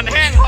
one hang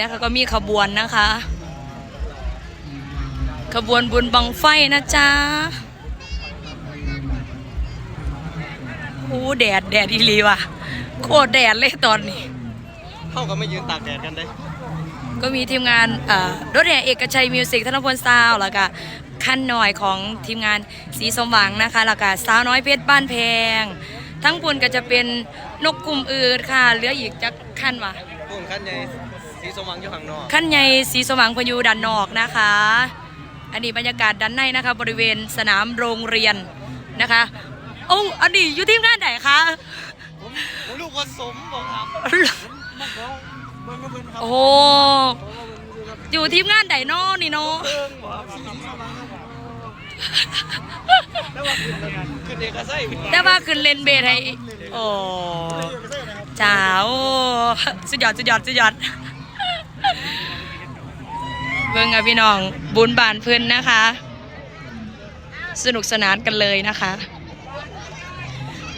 นะคะ ก็มีขบวนนะคะ ขบวนบุญบังไฟนะจ๊ะโอ้แดดแดดอีหลีว่ะ โคตรแดดเลยตอนนี้ เข้ากับไม่ยืนตากแดดกันได้ ก็มีทีมงานเอ่อรถแห่เอกชัยมิวสิกธนพลซาวด์แล้วก็ขั้นหน่อยของทีมงานสีสมหวังนะคะแล้วก็สาวน้อยเพชรบ้านแพง ทั้งปุ่นก็จะเป็นนกกลุ่มอื่นค่ะเหลืออีกจักขั้นวะพวกขั้นใหญ่ สีสว่างอยู่ข้างนอกขั้นใหญ่สีสว่างพยูด้านนอกนะคะ อันนี้บรรยากาศด้านในนะคะ บริเวณสนามโรงเรียนนะคะโอ้อันนี้อยู่ทีมงานไหนคะผมผมลูกผสมบอกครับมาขอเบิ้งกับเบิ้งครับโอ้โหอยู่ทีมงานไหนนอนี่เนาะเบิ้งบอกสีสว่างแล้วว่าขึ้นแล้วกันขึ้นเอกชัยแต่ว่าขึ้นเลนเบสให้ โอ้จ้าโอ้สุดยอดสุดยอดสุดยอด เบิ่งอะพี่น้อง บุญบานเพื่อนนะคะ สนุกสนานกันเลยนะคะ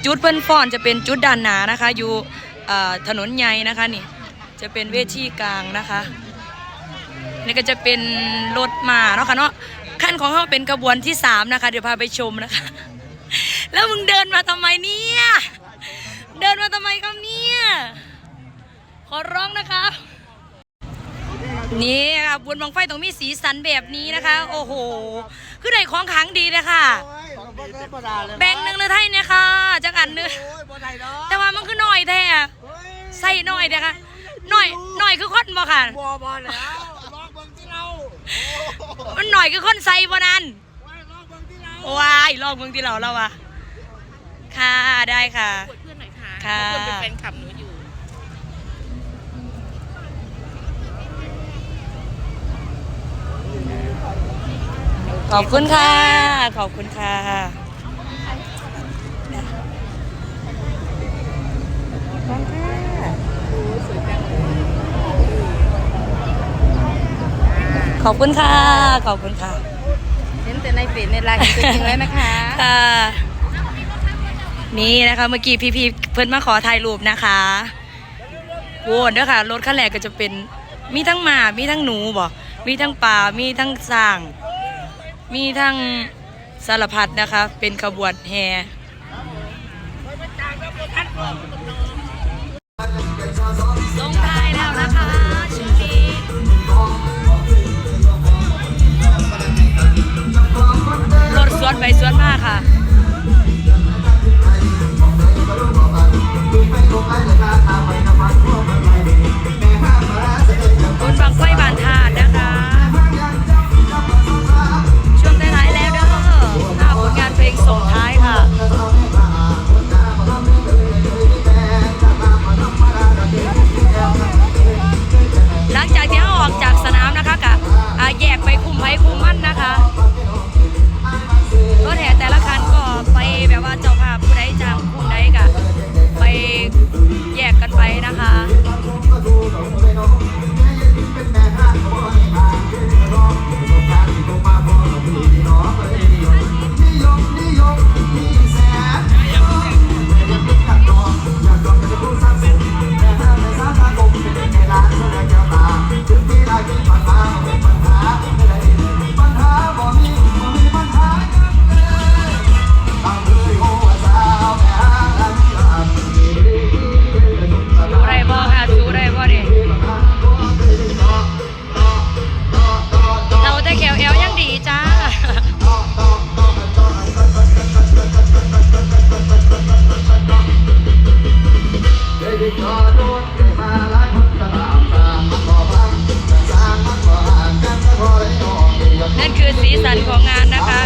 จุดเพิ่อนฟ้อนจะเป็นจุดด้านหนานะคะ อยู่ถนนใหญ่นะคะนี่ จะเป็นเวทีกลางนะคะ นี่ก็จะเป็นรถมาเนาะค่ะเนาะขั้นของเขาเป็นขบวนที่สามนะคะ เดี๋ยวพาไปชมนะคะ แล้วมึงเดินมาทำไมเนี่ย เดินมาทำไมครับเนี่ย ขอร้องนะคะ นี่ค่ะบุญบังไฟต้องมีสีสันแบบนี้นะคะ โอ้โห คือได้ของขลังดีเลยค่ะ แบ่งหนึ่งเลยไทยเนี่ยค่ะจักอันหนึงแต่ว่ามันคือหน่อยแท้อะใส่หน่อยเด้อค่ะหน่อยหน่อยคือคนบ่ค่ะ บอบอแล้วลองเบิ้งที่เรามันหน่อยคือคนใส่บ่นั้นลองเบิ้งที่เราว้ายลองเมืองที่เราแล้วอะค่ะได้ค่ะกดเพื่อนหน่อยค่ะค่ะทุกคนเป็นแฟนคลับหนู ขอบคุณค่ะ ขอบคุณค่ะ ขอบคุณค่ะ ขอบคุณค่ะ เห็นแต่ในเฟซในไลน์เห็นตัวจริงแล้วนะคะ ค่ะ นี่นะคะเมื่อกี้พี่ๆเพิ่นมาขอถ่ายรูปนะคะโว้เด้อค่ะ รถคันแรกก็จะเป็น มีทั้งหมา มีทั้งหนูบ่มีทั้งปลา มีทั้งสร้าง มีทั้งสารพัดนะคะ เป็นขบวนแห่ นั่นคือสีสันของงานนะคะ